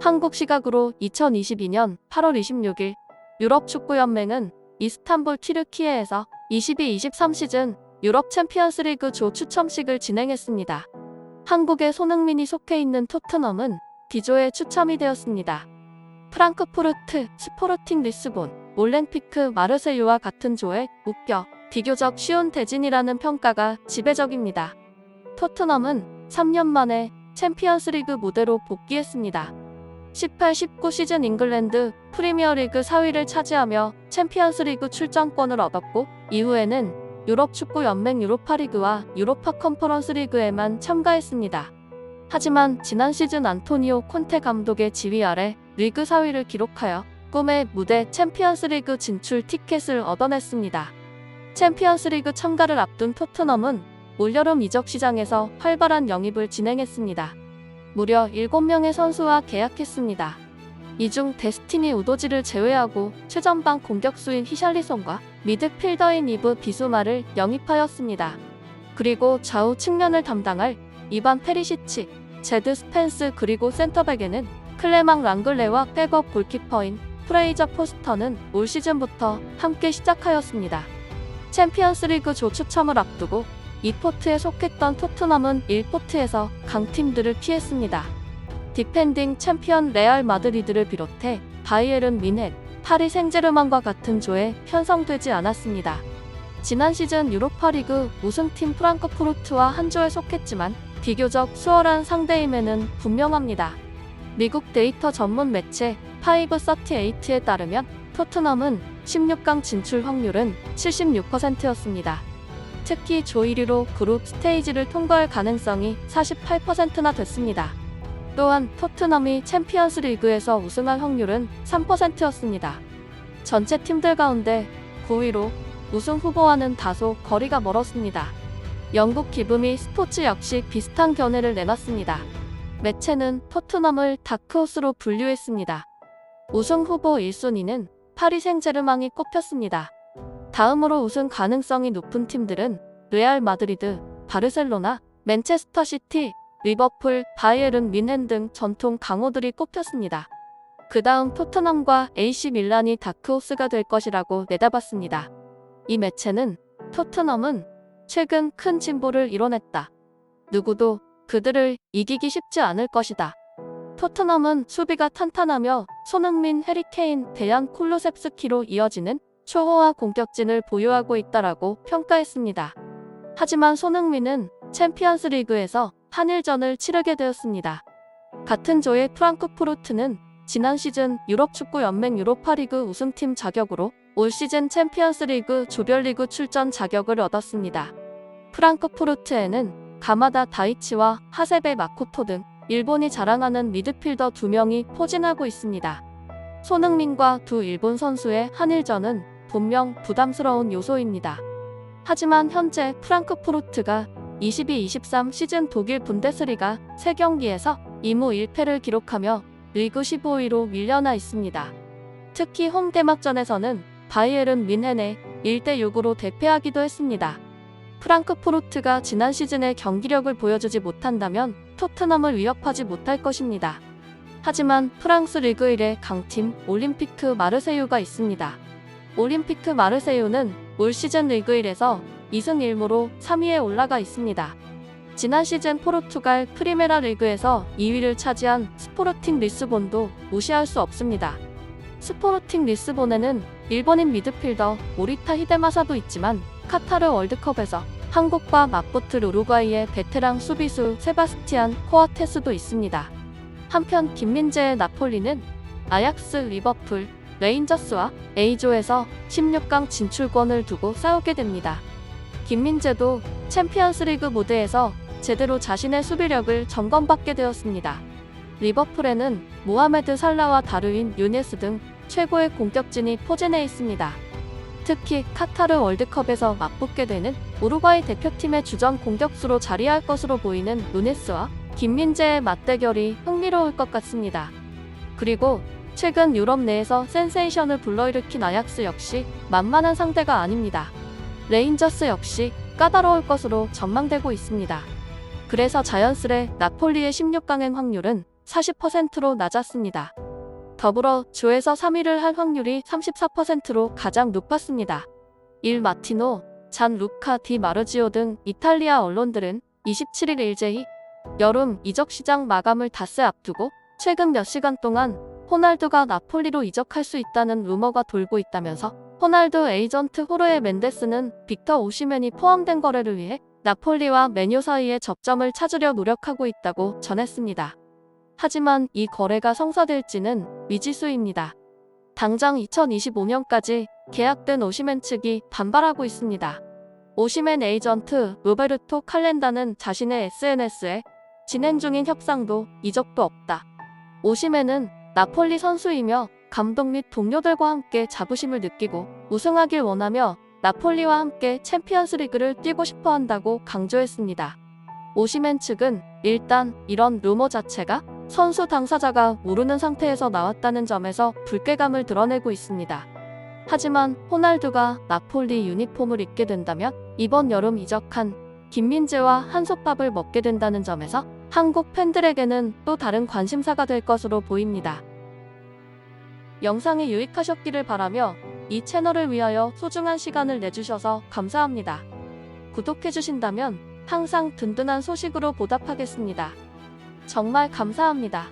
한국 시각으로 2022년 8월 26일 유럽 축구 연맹은 이스탄불 튀르키예에서 22-23 시즌 유럽 챔피언스 리그 조 추첨식을 진행했습니다. 한국의 손흥민이 속해 있는 토트넘은 B조에 추첨이 되었습니다. 프랑크푸르트, 스포르팅 리스본, 올랭피크 마르세유와 같은 조에 묶여 비교적 쉬운 대진이라는 평가가 지배적입니다. 토트넘은 3년 만에 챔피언스리그 무대로 복귀했습니다. 18-19 시즌 잉글랜드 프리미어리그 4위를 차지하며 챔피언스리그 출전권을 얻었고 이후에는 유럽 축구 연맹 유로파리그와 유로파 컨퍼런스 리그에만 참가했습니다. 하지만 지난 시즌 안토니오 콘테 감독의 지휘 아래 리그 4위를 기록하여 꿈의 무대 챔피언스리그 진출 티켓을 얻어냈습니다. 챔피언스리그 참가를 앞둔 토트넘은 올여름 이적 시장에서 활발한 영입을 진행했습니다. 무려 7명의 선수와 계약했습니다. 이 중 데스티니 우도지를 제외하고 최전방 공격수인 히샬리송과 미드필더인 이브 비수마를 영입하였습니다. 그리고 좌우 측면을 담당할 이반 페리시치, 제드 스펜스 그리고 센터백에는 클레망 랑글레와 백업 골키퍼인 프레이저 포스터는 올 시즌부터 함께 시작하였습니다. 챔피언스리그 조 추첨을 앞두고 2포트에 속했던 토트넘은 1포트에서 강팀들을 피했습니다. 디펜딩 챔피언 레알 마드리드를 비롯해 바이에른 민헨, 파리 생제르맹과 같은 조에 편성되지 않았습니다. 지난 시즌 유로파리그 우승팀 프랑크푸르트와 한 조에 속했지만 비교적 수월한 상대임에는 분명합니다. 미국 데이터 전문 매체 538에 따르면 토트넘은 16강 진출 확률은 76%였습니다. 특히 조 1위로 그룹 스테이지를 통과할 가능성이 48%나 됐습니다. 또한 토트넘이 챔피언스 리그에서 우승할 확률은 3%였습니다. 전체 팀들 가운데 9위로 우승 후보와는 다소 거리가 멀었습니다. 영국 기브미 스포츠 역시 비슷한 견해를 내놨습니다. 매체는 토트넘을 다크호스로 분류했습니다. 우승 후보 1순위는 파리 생제르맹이 꼽혔습니다. 다음으로 우승 가능성이 높은 팀들은 레알 마드리드, 바르셀로나, 맨체스터 시티, 리버풀, 바이에른 민헨 등 전통 강호들이 꼽혔습니다. 그 다음 토트넘과 AC 밀란이 다크호스가 될 것이라고 내다봤습니다. 이 매체는 토트넘은 최근 큰 진보를 이뤄냈다. 누구도 그들을 이기기 쉽지 않을 것이다. 토트넘은 수비가 탄탄하며 손흥민, 해리케인, 대양 콜로셉스키로 이어지는 초호화 공격진을 보유하고 있다라고 평가했습니다. 하지만 손흥민은 챔피언스 리그에서 한일전을 치르게 되었습니다. 같은 조의 프랑크푸르트는 지난 시즌 유럽 축구 연맹 유로파리그 우승팀 자격으로 올 시즌 챔피언스 리그 조별리그 출전 자격을 얻었습니다. 프랑크푸르트에는 가마다 다이치와 하세베 마코토 등 일본이 자랑하는 미드필더 두 명이 포진하고 있습니다. 손흥민과 두 일본 선수의 한일전은 분명 부담스러운 요소입니다. 하지만 현재 프랑크푸르트가 22-23 시즌 독일 분데스리가 3경기에서 2무 1패를 기록하며 리그 15위로 밀려나 있습니다. 특히 홈 개막전에서는 바이에른 민헨에 1대6으로 대패하기도 했습니다. 프랑크푸르트가 지난 시즌의 경기력을 보여주지 못한다면 토트넘을 위협하지 못할 것입니다. 하지만 프랑스 리그 1의 강팀 올림피크 마르세유가 있습니다. 올림피크 마르세유는 올 시즌 리그 1에서 2승 1무로 3위에 올라가 있습니다. 지난 시즌 포르투갈 프리메라 리그에서 2위를 차지한 스포르팅 리스본도 무시할 수 없습니다. 스포르팅 리스본에는 일본인 미드필더 오리타 히데마사도 있지만 카타르 월드컵에서 한국과 맞붙을 우루과이의 베테랑 수비수 세바스티안 코아테스도 있습니다. 한편 김민재의 나폴리는 아약스, 리버풀, 레인저스와 A조에서 16강 진출권을 두고 싸우게 됩니다. 김민재도 챔피언스리그 무대에서 제대로 자신의 수비력을 점검받게 되었습니다. 리버풀에는 모하메드 살라와 다르윈 유네스 등 최고의 공격진이 포진해 있습니다. 특히 카타르 월드컵에서 맞붙게 되는 우루과이 대표팀의 주전 공격수로 자리할 것으로 보이는 누네스와 김민재의 맞대결이 흥미로울 것 같습니다. 그리고 최근 유럽 내에서 센세이션을 불러일으킨 아약스 역시 만만한 상대가 아닙니다. 레인저스 역시 까다로울 것으로 전망되고 있습니다. 그래서 자연스레 나폴리의 16강행 확률은 40%로 낮았습니다. 더불어 조에서 3위를 할 확률이 34%로 가장 높았습니다. 일 마티노, 잔 루카 디 마르지오 등 이탈리아 언론들은 27일 일제히 여름 이적 시장 마감을 닷새 앞두고 최근 몇 시간 동안 호날두가 나폴리로 이적할 수 있다는 루머가 돌고 있다면서 호날두 에이전트 호르에 멘데스는 빅터 오시멘이 포함된 거래를 위해 나폴리와 메뉴 사이의 접점을 찾으려 노력하고 있다고 전했습니다. 하지만 이 거래가 성사될지는 미지수입니다. 당장 2025년까지 계약된 오시멘 측이 반발하고 있습니다. 오시멘 에이전트 로베르토 칼렌다는 자신의 SNS에 진행 중인 협상도 이적도 없다. 오시멘은 나폴리 선수이며 감독 및 동료들과 함께 자부심을 느끼고 우승하길 원하며 나폴리와 함께 챔피언스 리그를 뛰고 싶어 한다고 강조했습니다. 오시멘 측은 일단 이런 루머 자체가 선수 당사자가 모르는 상태에서 나왔다는 점에서 불쾌감을 드러내고 있습니다. 하지만 호날두가 나폴리 유니폼을 입게 된다면 이번 여름 이적한 김민재와 한솥밥을 먹게 된다는 점에서 한국 팬들에게는 또 다른 관심사가 될 것으로 보입니다. 영상이 유익하셨기를 바라며 이 채널을 위하여 소중한 시간을 내주셔서 감사합니다. 구독해주신다면 항상 든든한 소식으로 보답하겠습니다. 정말 감사합니다.